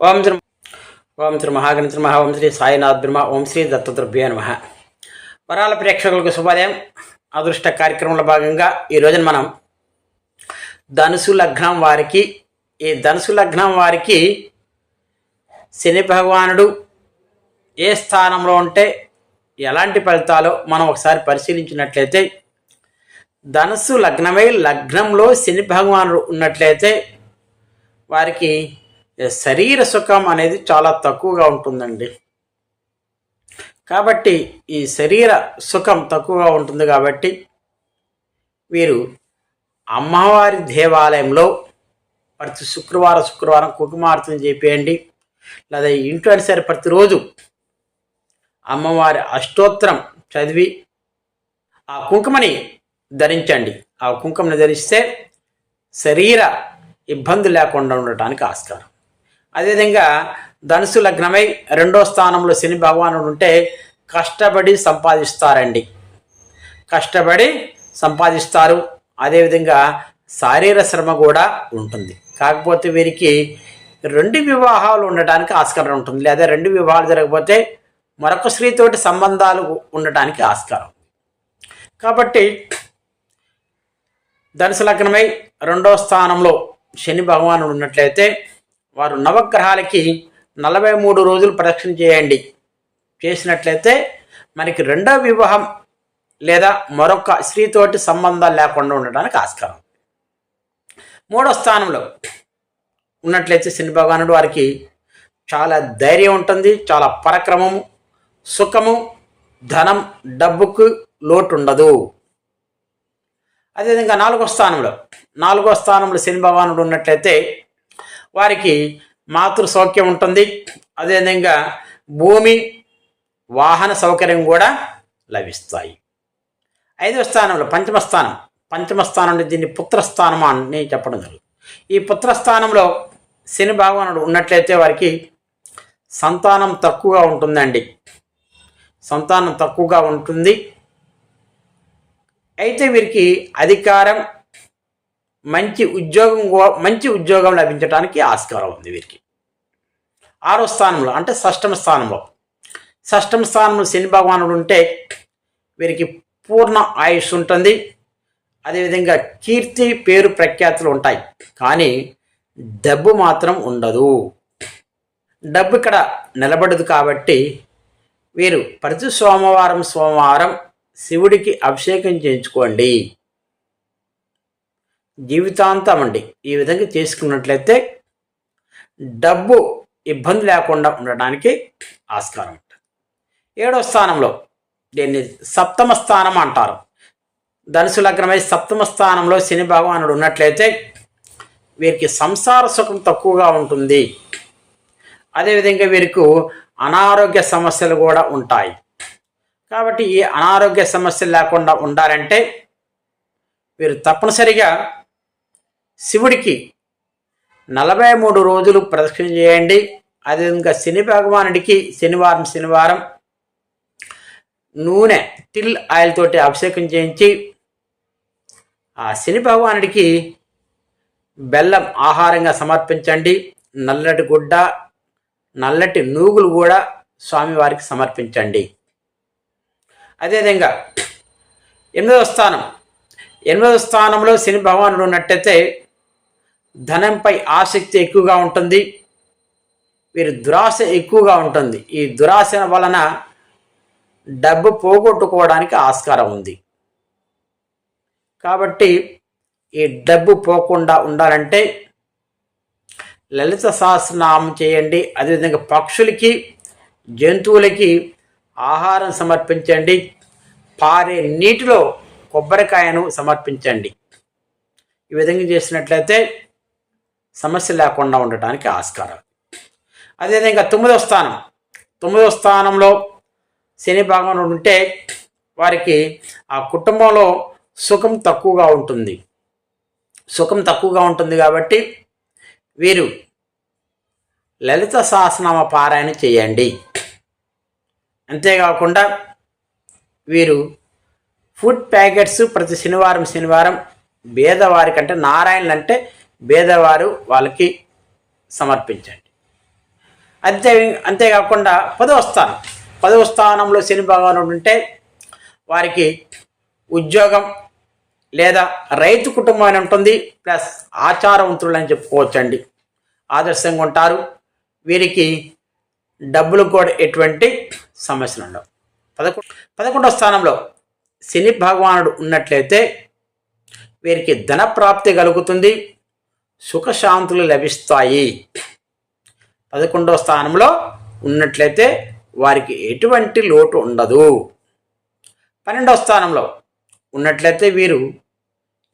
ఓం శ్రీ ఓం శ్రీ మహాగణిత మహా ఓం శ్రీ సాయినాథ్ బ్రహ్మ ఓం శ్రీ దత్తద్రభ్య నమ. వరాల ప్రేక్షకులకు శుభోదయం. అదృష్ట కార్యక్రమంలో భాగంగా ఈ రోజున మనం ధనుసు లగ్నం వారికి ఈ ధనుసు లగ్నం వారికి శని భగవానుడు ఏ స్థానంలో ఉంటే ఎలాంటి ఫలితాలు మనం ఒకసారి పరిశీలించినట్లయితే ధనుసు లగ్నమై లగ్నంలో శని భగవానుడు ఉన్నట్లయితే వారికి శరీర సుఖం అనేది చాలా తక్కువగా ఉంటుందండి. కాబట్టి ఈ శరీర సుఖం తక్కువగా ఉంటుంది కాబట్టి వీరు అమ్మవారి దేవాలయంలో ప్రతి శుక్రవారం శుక్రవారం కుంకుమార్తన చేపేయండి. లేదా ఇంట్లో సరే ప్రతిరోజు అమ్మవారి అష్టోత్తరం చదివి ఆ కుంకుమని ధరించండి. ఆ కుంకుమని ధరిస్తే శరీర ఇబ్బంది లేకుండా ఉండటానికి ఆస్కారం. అదేవిధంగా ధనుసు లగ్నమై రెండో స్థానంలో శని భగవానుడు ఉంటే కష్టపడి సంపాదిస్తారండి. కష్టపడి సంపాదిస్తారు. అదేవిధంగా శారీర శ్రమ కూడా ఉంటుంది. కాకపోతే వీరికి రెండు వివాహాలు ఉండటానికి ఆస్కారం ఉంటుంది. లేదా రెండు వివాహాలు జరగకపోతే మరొక స్త్రీతోటి సంబంధాలు ఉండటానికి ఆస్కారం. కాబట్టి ధనుసు లగ్నమై రెండో స్థానంలో శని భగవానుడు ఉన్నట్లయితే వారు నవగ్రహాలకి నలభై మూడు రోజులు ప్రదక్షిణ చేయండి. చేసినట్లయితే మనకి రెండో వివాహం లేదా మరొక స్త్రీతోటి సంబంధాలు లేకుండా ఉండడానికి ఆస్కారం. మూడో స్థానంలో ఉన్నట్లయితే శని భగవానుడు వారికి చాలా ధైర్యం ఉంటుంది చాలా పరక్రమము సుఖము ధనం డబ్బుకు లోటు ఉండదు. అదేవిధంగా నాలుగో స్థానంలో నాలుగో స్థానంలో శని భగవానుడు ఉన్నట్లయితే వారికి మాతృ సౌఖ్యం ఉంటుంది అదేవిధంగా భూమి వాహన సౌకర్యం కూడా లభిస్తాయి. ఐదవ స్థానంలో పంచమ స్థానం. పంచమ స్థానం అంటే దీన్ని పుత్రస్థానం అని చెప్పడం జరుగుతుంది. ఈ పుత్రస్థానంలో శని భగవానుడు ఉన్నట్లయితే వారికి సంతానం తక్కువగా ఉంటుందండి. సంతానం తక్కువగా ఉంటుంది. అయితే వీరికి అధికారం మంచి ఉద్యోగం మంచి ఉద్యోగం లభించడానికి ఆస్కారం ఉంది వీరికి. ఆరో స్థానంలో అంటే షష్టమ స్థానంలో. షష్టమ స్థానంలో శని భగవానుడు ఉంటే వీరికి పూర్ణ ఆయుష్ ఉంటుంది. అదేవిధంగా కీర్తి పేరు ప్రఖ్యాతులు ఉంటాయి. కానీ డబ్బు మాత్రం ఉండదు. డబ్బు ఇక్కడ నిలబడదు కాబట్టి వీరు ప్రతి సోమవారం సోమవారం శివుడికి అభిషేకం చేయించుకోండి. జీవితాంతం అండి. ఈ విధంగా చేసుకున్నట్లయితే డబ్బు ఇబ్బంది లేకుండా ఉండడానికి ఆస్కారం ఉంటుంది. ఏడో స్థానంలో దీన్ని సప్తమ స్థానం అంటారు. ధనుసు లగ్నమై సప్తమ స్థానంలో శని భగవానుడు ఉన్నట్లయితే వీరికి సంసార సుఖం తక్కువగా ఉంటుంది. అదేవిధంగా వీరికి అనారోగ్య సమస్యలు కూడా ఉంటాయి. కాబట్టి ఈ అనారోగ్య సమస్యలు లేకుండా ఉండాలంటే వీరు తప్పనిసరిగా శివుడికి నలభై మూడు రోజులు ప్రదక్షిణ చేయండి. అదేవిధంగా శని భగవానుడికి శనివారం శనివారం నూనె టిల్ ఆయిల్ తోటి అభిషేకం చేయించి ఆ శని భగవానుడికి బెల్లం ఆహారంగా సమర్పించండి. నల్లటి గుడ్డ నల్లటి నూగులు కూడా స్వామివారికి సమర్పించండి. అదేవిధంగా ఎనిమిదవ స్థానం. ఎనిమిదవ స్థానంలో శని భగవానుడు ఉన్నట్టయితే ధనంపై ఆసక్తి ఎక్కువగా ఉంటుంది. వీరి దురాశ ఎక్కువగా ఉంటుంది. ఈ దురాశ వలన డబ్బు పోగొట్టుకోవడానికి ఆస్కారం ఉంది. కాబట్టి ఈ డబ్బు పోకుండా ఉండాలంటే లలిత సహస్రనామం చేయండి. అదేవిధంగా పక్షులకి జంతువులకి ఆహారం సమర్పించండి. పారే నీటిలో కొబ్బరికాయను సమర్పించండి. ఈ విధంగా చేసినట్లయితే సమస్య లేకుండా ఉండటానికి ఆస్కారం. అదేవిధంగా తొమ్మిదవ స్థానం. తొమ్మిదవ స్థానంలో శని భాగంలో ఉంటే వారికి ఆ కుటుంబంలో సుఖం తక్కువగా ఉంటుంది. సుఖం తక్కువగా ఉంటుంది కాబట్టి వీరు లలిత సహస్రనామ పారాయణ చేయండి. అంతేకాకుండా వీరు ఫుడ్ ప్యాకెట్స్ ప్రతి శనివారం శనివారం భేదవారికి అంటే నారాయణలు అంటే పేదవారు వాళ్ళకి సమర్పించండి. అంతే అంతేకాకుండా పదవ స్థానం. పదవ స్థానంలో శని భగవానుడు ఉంటే వారికి ఉద్యోగం లేదా రైతు కుటుంబం అని ఉంటుంది ప్లస్ ఆచారవంతులు అని చెప్పుకోవచ్చండి. ఆదర్శంగా ఉంటారు. వీరికి డబ్బులు కూడా ఎటువంటి సమస్యలు ఉండవు. పదకొండు పదకొండవ స్థానంలో శని భగవానుడు ఉన్నట్లయితే వీరికి ధన ప్రాప్తి కలుగుతుంది. సుఖశాంతులు లభిస్తాయి. పదకొండవ స్థానంలో ఉన్నట్లయితే వారికి ఎటువంటి లోటు ఉండదు. పన్నెండవ స్థానంలో ఉన్నట్లయితే వీరు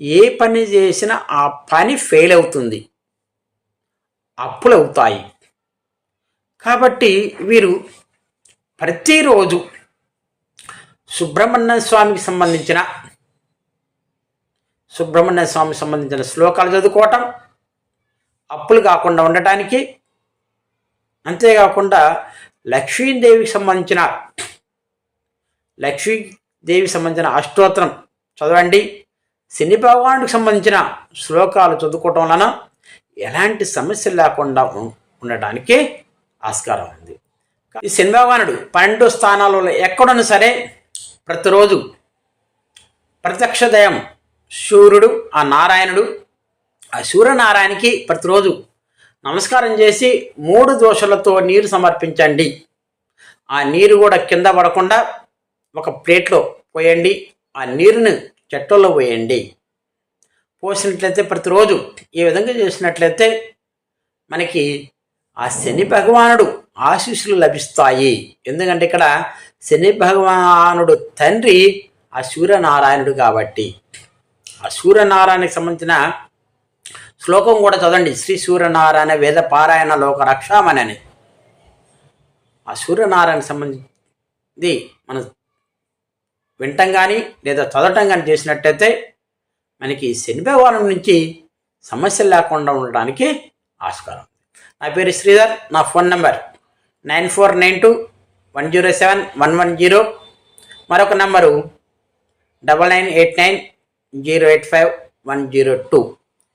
ఏ పని చేసినా ఆ పని ఫెయిల్ అవుతుంది. అప్పులు అవుతాయి కాబట్టి వీరు ప్రతిరోజు సుబ్రహ్మణ్య స్వామికి సంబంధించిన సుబ్రహ్మణ్య స్వామికి సంబంధించిన శ్లోకాలు చదువుకోవటం అప్పులు కాకుండా ఉండటానికి. అంతేకాకుండా లక్ష్మీదేవికి సంబంధించిన లక్ష్మీదేవికి సంబంధించిన అష్టోత్తరం చదవండి. శని భగవానుడికి సంబంధించిన శ్లోకాలు చదువుకోవటం వలన ఎలాంటి సమస్యలు లేకుండా ఉం- ఉండటానికి ఆస్కారం ఉంది. ఈ శని భగవానుడు పన్నెండు స్థానాలలో ఎక్కడున్నా సరే ప్రతిరోజు ప్రత్యక్ష దయం సూర్యుడు ఆ నారాయణుడు ఆ సూర్యనారాయణకి ప్రతిరోజు నమస్కారం చేసి మూడు దోశలతో నీరు సమర్పించండి. ఆ నీరు కూడా కింద పడకుండా ఒక ప్లేట్లో పోయండి. ఆ నీరుని చెట్టులో పోయండి. పోసినట్లయితే ప్రతిరోజు ఈ విధంగా చేసినట్లయితే మనకి ఆ శని భగవానుడు ఆశీస్సులు లభిస్తాయి. ఎందుకంటే ఇక్కడ శని భగవానుడు తండ్రి ఆ సూర్యనారాయణుడు కాబట్టి. ఆ సూర్యనారాయణకి సంబంధించిన శ్లోకం కూడా చదవండి. శ్రీ సూర్యనారాయణ వేద పారాయణ లోక రక్షామణి ఆ సూర్యనారాయణ సంబంధించి మనం వినటం కానీ లేదా చదవటం కానీ చేసినట్టయితే మనకి శని భగవానం నుంచి సమస్యలు లేకుండా ఉండడానికి ఆస్కారం. నా పేరు శ్రీధర్ నా phone number nine four nine two one zero seven one one zero. మరొక number double nine eight nine zero eight five one zero two.